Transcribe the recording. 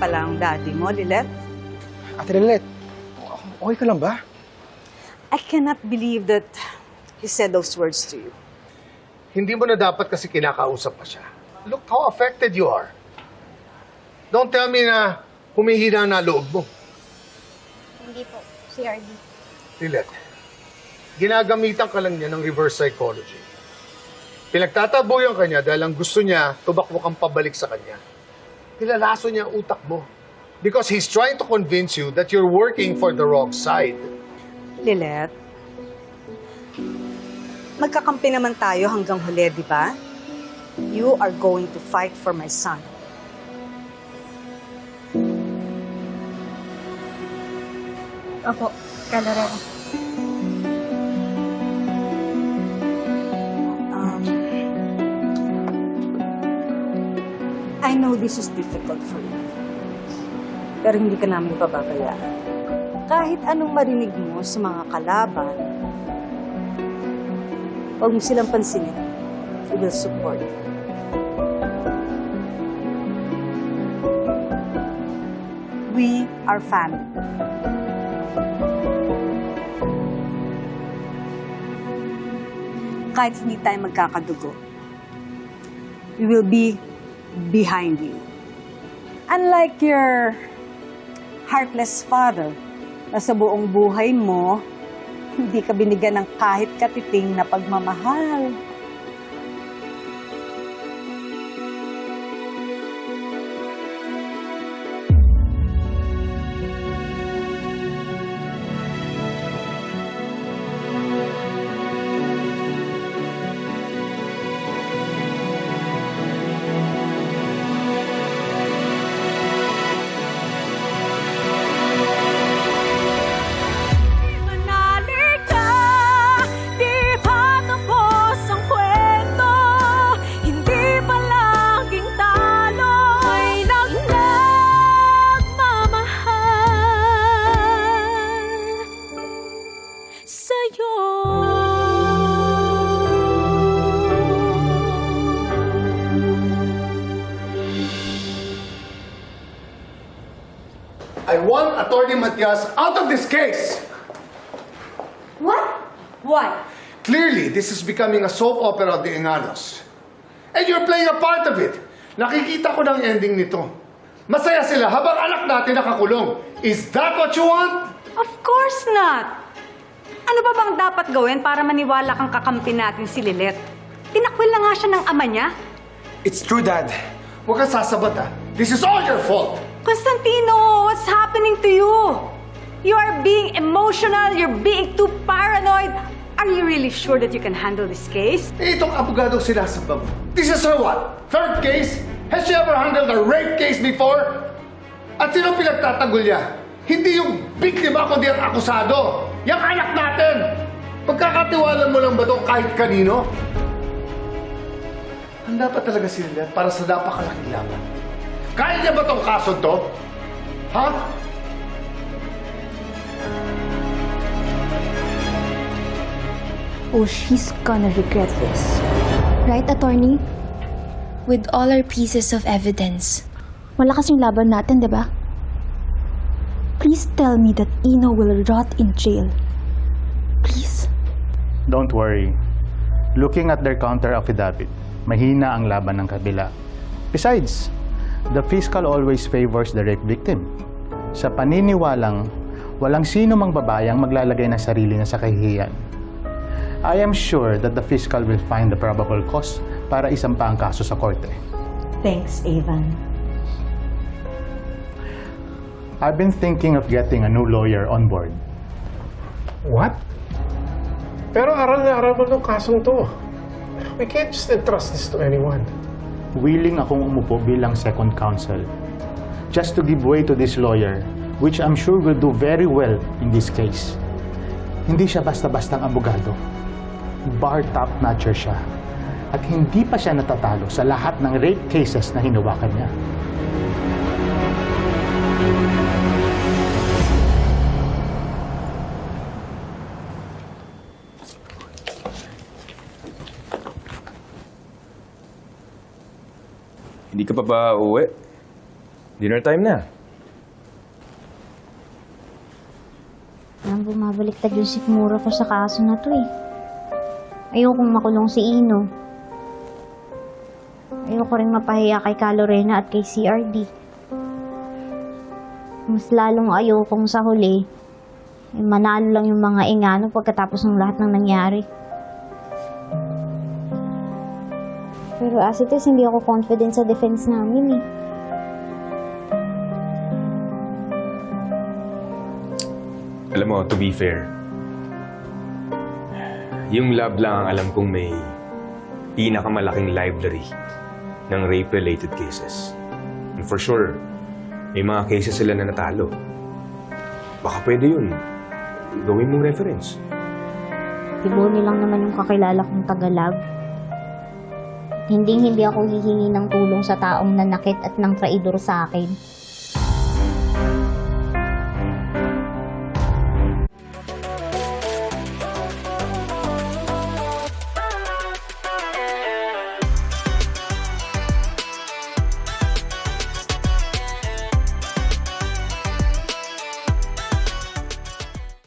pala ang daddy mo, Lilet. Ate Lilet, okay ka lang ba? I cannot believe that he said those words to you. Hindi mo na dapat kasi kinakausap pa siya. Look how affected you are. Don't tell me na humihina na loob mo. Hindi po, CRD. Lilet, ginagamitan ka lang niya ng reverse psychology. Pinagtataboyan ka niya dahil ang gusto niya, tubakwak ang pabalik sa kanya. Nilalaso niya ang utak mo. Because he's trying to convince you that you're working for the wrong side. Lilet, magkakampi naman tayo hanggang huli, di ba? You are going to fight for my son. Opo, Calorero. Know this is difficult for you. Pero hindi ka namin pababayaan. Kahit anong marinig mo sa mga kalaban, huwag mo silang pansinin. We will support you. We are family. kahit hindi tayo magkakadugo, we will be behind you. Unlike your heartless father, na sa buong buhay mo, hindi ka binigyan ng kahit katiting na pagmamahal. Want Attorney Matias out of this case! What? Why? Clearly, this is becoming a soap opera of the Enganos. And you're playing a part of it. Nakikita ko ng ending nito. Masaya sila habang anak natin nakakulong. Is that what you want? Of course not! Ano ba bang dapat gawin para maniwala kang kakampi natin si Lilet? Tinakwil na nga siya ng ama niya. It's true, Dad. Huwag kang sasabat ha. This is all your fault. Constantino, what's happening to you? You are being emotional, you're being too paranoid. Are you really sure that you can handle this case? Eh, itong abogado sinasabang. This is her what? Third case? Has she ever handled a rape case before? At sino pinagtatanggol niya? Hindi yung biktima kundi ang akusado. Yung anak natin. Pagkakatiwala mo lang ba ito kahit kanino? Handa pa talaga si Lilet para sa napakalaking laban. Kaya niya ba tong kaso to? Ha? Oh, she's gonna regret this. Right, attorney? with all our pieces of evidence. Wala kasing laban natin, di ba? Please tell me that Ino will rot in jail. Please. Don't worry. Looking at their counter affidavit, mahina ang laban ng kabila. Besides, the fiscal always favors the rape victim. Sa paniniwalang, walang sino mang babayang maglalagay ng sarili niya sa kahihiyan. I am sure that the fiscal will find the probable cause para isampa ang kaso sa korte. Thanks, Avon. I've been thinking of getting a new lawyer on board. What? Pero aral na aral mo ng kasong to. We can't just entrust this to anyone. Willing akong umupo bilang second counsel just to give way to this lawyer which I'm sure will do very well in this case. Hindi siya basta-bastang abogado. Bar top-notcher siya. At hindi pa siya natatalo sa lahat ng rape cases na hinawakan niya. Hindi ka pa ba uuwi? Dinner time na. Nang bumabaliktad yung sikmura ko sa kaso na to eh. Ayokong makulong si Ino. Ayoko rin mapahiya kay Calorena at kay CRD. Mas lalong ayokong sa huli, eh, manalo lang yung mga ingano pagkatapos ng lahat ng nangyari. Pero as it is, hindi ako confident sa defense namin eh. Alam mo, to be fair, yung lab lang ang alam kong may pinakamalaking library ng rape-related cases. And for sure, may mga cases sila na natalo. Baka pwede yun. Gawin mong reference. Tiboni lang naman yung kakilala kong tagalab. Hindi hindi ako hihingi ng tulong sa taong nanakit at ng traidor sa akin.